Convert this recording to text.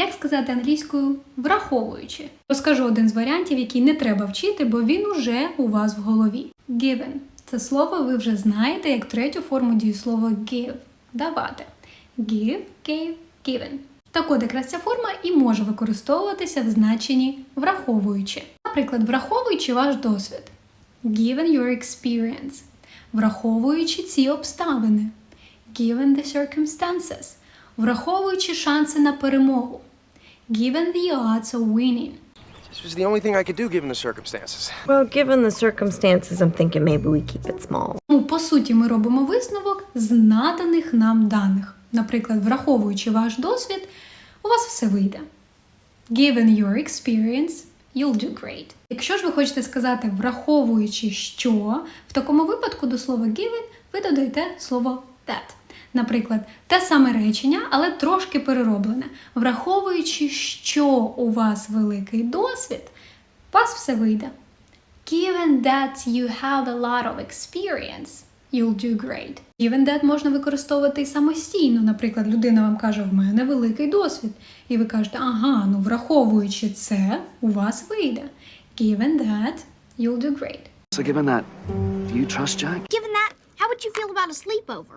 Як сказати англійською враховуючи? Розкажу один з варіантів, який не треба вчити, бо він уже у вас в голові. Given. Це слово ви вже знаєте як третю форму дієслова give давати. Give, gave, given. Так от якраз ця форма і може використовуватися в значенні враховуючи. Наприклад, враховуючи ваш досвід. Given your experience. Враховуючи ці обставини. Given the circumstances. Враховуючи шанси на перемогу. Given the odds of winning. This was the only thing I could do given the circumstances. Well, given the circumstances, I'm thinking maybe we keep it small. Ну, по суті, ми робимо висновок з наданих нам даних. Наприклад, враховуючи ваш досвід, у вас все вийде. Given your experience, you'll do great. Якщо ж ви хочете сказати враховуючи що, в такому випадку до слова given ви додаєте слово that. Наприклад, те саме речення, але трошки перероблене. Враховуючи, що у вас великий досвід, у вас все вийде. Given that you have a lot of experience, you'll do great. Given that можна використовувати і самостійно. Наприклад, людина вам каже, в мене великий досвід. І ви кажете, ага, ну враховуючи це, у вас вийде. Given that, you'll do great. So, given that, do you trust Jack? Given that, how would you feel about a sleepover?